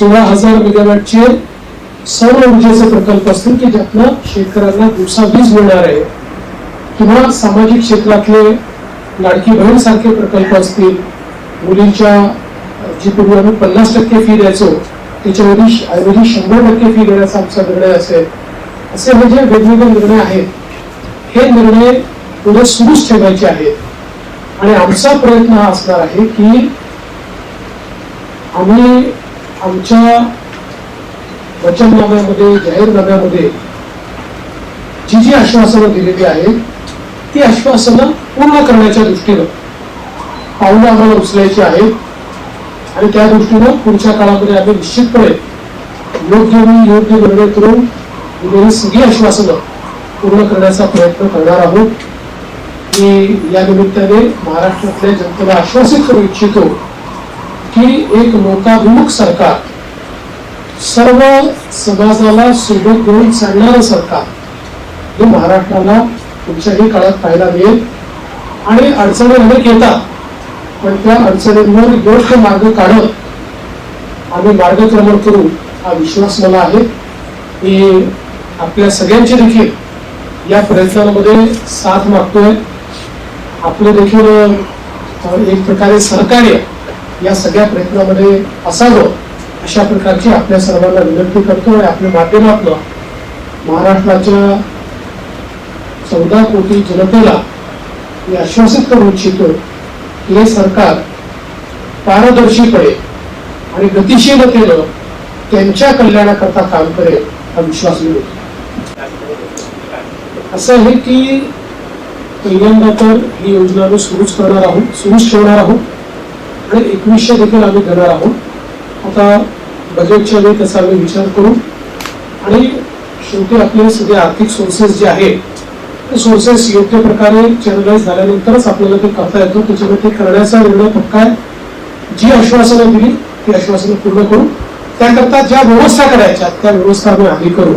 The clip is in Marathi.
सोळा हजार मेगावॅटचे सौर ऊर्जेचे प्रकल्प असतील की ज्यातनं शेतकऱ्यांना दिवसा वीज मिळणार आहे. किंवा सामाजिक क्षेत्रातले लाडकी बहीण सारखे प्रकल्प असतील मुलींच्या जी पूर्वी आम्ही पन्नास टक्के फी द्यायचो त्याच्यावरती ऐवजी शंभर टक्के फी देण्याचा आमचा निर्णय असेल. असे हे जे वेगवेगळे निर्णय आहेत. हे निर्णय पुढे सुरूच ठेवायचे आहेत. आणि आमचा प्रयत्न हा असणार आहे की आम्ही आमच्या वचननाम्यामध्ये जाहीरनाम्यामध्ये जी जी आश्वासनं दिलेली आहेत ती आश्वासनं पूर्ण करण्याच्या दृष्टीनं पावलं आम्हाला उचलायची आहेत. आणि त्या दृष्टीनं पुढच्या काळामध्ये आम्ही निश्चितपणे योग्य वेळी योग्य निर्णय करून दिलेली सगळी आश्वासनं पूर्ण करण्याचा प्रयत्न करणार आहोत. मी या निमित्ताने महाराष्ट्रातल्या जनतेला आश्वासित करू इच्छितो की एक लोकाभिमुख सरकार. सर्व समाजाला सोबत घेऊन चालणारं सरकार. हे महाराष्ट्राला पुढच्याही काळात पाहायला मिळेल. आणि अडचणी अनेक येतात. पण त्या अडचणींवर योग्य मार्ग काढत आम्ही मार्गक्रमण करू हा विश्वास मला आहे. मी आपल्या सगळ्यांची देखील या प्रयत्नांमध्ये साथ मागतोय. आपलं देखील एक प्रकारे सहकार्य या सगळ्या प्रयत्नामध्ये असावं अशा प्रकारची आपल्या सर्वांना विनंती करतो आणि आपल्या माध्यमातून महाराष्ट्राच्या चौदा कोटी जनतेला मी आश्वासित करू इच्छितो की हे सरकार पारदर्शीपणे आणि गतिशीलतेनं त्यांच्या कल्याणाकरता काम करेल हा विश्वास मी असं आहे की पहिल्यांदा तर ही योजना आम्ही सुरूच करणार आहोत सुरूच ठेवणार आहोत. आणि एकवीसशे देखील आम्ही देणार आहोत. आता बजेटच्या वेळी त्याचा आम्ही विचार करू. आणि शेवटी आपले सगळे आर्थिक सोर्सेस जे आहेत ते सोर्सेस योग्य प्रकारे चॅनलाइज झाल्यानंतरच आपल्याला ते करता येतो. त्याच्यामुळे ते करण्याचा निर्णय पक्का आहे. जी आश्वासनं दिली ती आश्वासनं पूर्ण करू. त्याकरता ज्या व्यवस्था करायच्या त्या व्यवस्था आम्ही आधी करू.